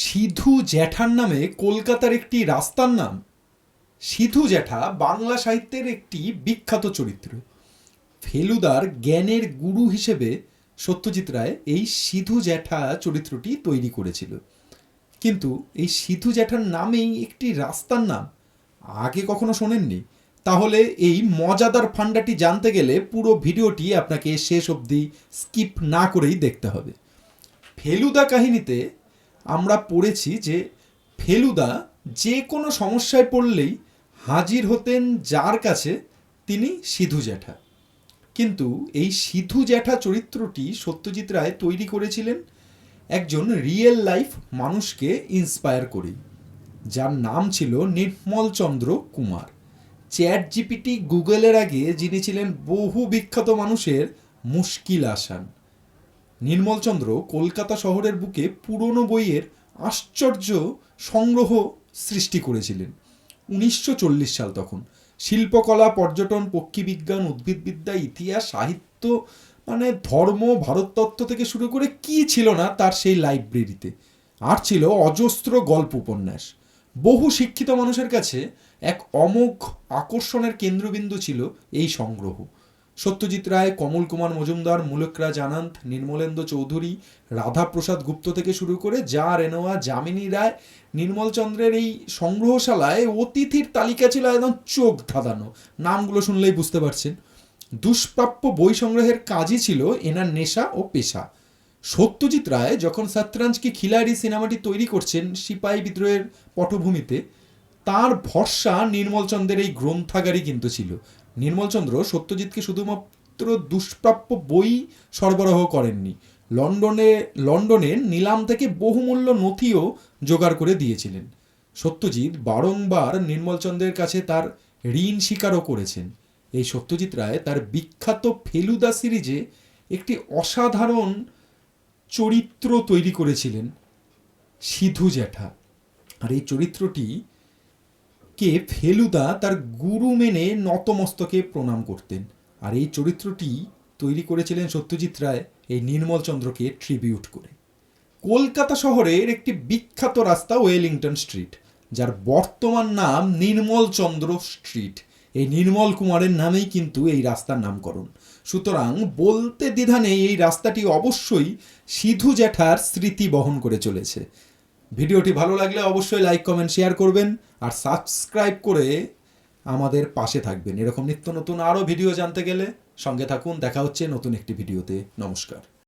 সিধু জ্যাঠার নামে কলকাতার একটি রাস্তার নাম। সিধু জ্যাঠা বাংলা সাহিত্যের একটি বিখ্যাত চরিত্র। ফেলুদার জ্ঞানের গুরু হিসেবে সত্যজিৎ রায় এই সিধু জ্যাঠা চরিত্রটি তৈরি করেছিল। কিন্তু এই সিধু জ্যাঠার নামেই একটি রাস্তার নাম আগে কখনো শোনেননি। তাহলে এই মজাদার ফান্ডাটি জানতে গেলে পুরো ভিডিওটি আপনাকে শেষ অবধি স্কিপ না করেই দেখতে হবে। ফেলুদা কাহিনীতে আমরা পড়েছি যে ফেলুদা যে কোনো সমস্যায় পড়লেই হাজির হতেন যার কাছে তিনি সিধু জ্যাঠা। কিন্তু এই সিধু জ্যাঠা চরিত্রটি সত্যজিৎ রায় তৈরি করেছিলেন একজন রিয়েল লাইফ মানুষকে ইন্সপায়ার করেই। যার নাম ছিল নির্মল চন্দ্র কুমার। চ্যাট জিপিটি গুগলের আগে যিনি ছিলেন বহু বিখ্যাত মানুষের মুশকিল আসান। নির্মলচন্দ্র কলকাতা শহরের বুকে পুরনো বইয়ের আশ্চর্য সংগ্রহ সৃষ্টি করেছিলেন। উনিশশো চল্লিশ সাল তখন। শিল্পকলা, পর্যটন পক্ষীবিজ্ঞান উদ্ভিদবিদ্যা ইতিহাস, সাহিত্য মানে ধর্ম, ভারততত্ত্ব থেকে শুরু করে কি ছিল না তার সেই লাইব্রেরিতে। আর ছিল অজস্র গল্প উপন্যাস বহু শিক্ষিত মানুষের কাছে এক অমোঘ আকর্ষণের কেন্দ্রবিন্দু ছিল এই সংগ্রহ। সত্যজিৎ রায়, কমল কুমার মজুমদার মুলকরাজ আনন্দ নির্মলেন্দ্র চৌধুরী, রাধাপ্রসাদ গুপ্ত থেকে শুরু করে যা রেনোয়া, যামিনী রায় নির্মলচন্দ্রের এই সংগ্রহশালায় অতিথির তালিকা ছিল একদম চোখ ধাঁধানো। নামগুলো শুনলেই বুঝতে পারছেন। দুষ্প্রাপ্য বই সংগ্রহের কাজই ছিল এনার নেশা ও পেশা। সত্যজিৎ রায় যখন সত্যরাঞ্জ কি খিলাড়ি সিনেমাটি তৈরি করছেন সিপাহী বিদ্রোহের পটভূমিতে তার ভরসা নির্মলচন্দ্রের এই গ্রন্থাগারই কিন্তু ছিল। নির্মলচন্দ্র সত্যজিৎকে শুধুমাত্র দুষ্প্রাপ্য বই সরবরাহ করেননি। লন্ডনে লন্ডনের নিলাম থেকে বহুমূল্য নথিও জোগাড় করে দিয়েছিলেন। সত্যজিৎ বারংবার নির্মলচন্দ্রের কাছে তার ঋণ স্বীকারও করেছেন। এই সত্যজিৎ রায় তার বিখ্যাত ফেলুদা সিরিজে একটি অসাধারণ চরিত্র তৈরি করেছিলেন, সিধু জ্যাঠা। আর এই চরিত্রটি কে ফেলুদা তার গুরু মেনে নতমস্তকে প্রণাম করতেন। আর এই চরিত্রটি তৈরি করেছিলেন সত্যজিৎ রায় এই নির্মলচন্দ্রকে ট্রিবিউট করে। কলকাতা শহরের একটি বিখ্যাত রাস্তা ওয়েলিংটন স্ট্রিট, যার বর্তমান নাম নির্মলচন্দ্র স্ট্রিট। এই নির্মল কুমারের নামেই কিন্তু এই রাস্তার নামকরণ। সুতরাং বলতে দ্বিধা নেই, এই রাস্তাটি অবশ্যই সিধু জ্যাঠার স্মৃতি বহন করে চলেছে। ভিডিওটি ভালো লাগলে অবশ্যই লাইক, কমেন্ট, শেয়ার করবেন আর সাবস্ক্রাইব করে আমাদের পাশে থাকবেন। এরকম নিত্য নতুন আরও ভিডিও জানতে গেলে সঙ্গে থাকুন। দেখা হচ্ছে নতুন একটি ভিডিওতে। নমস্কার।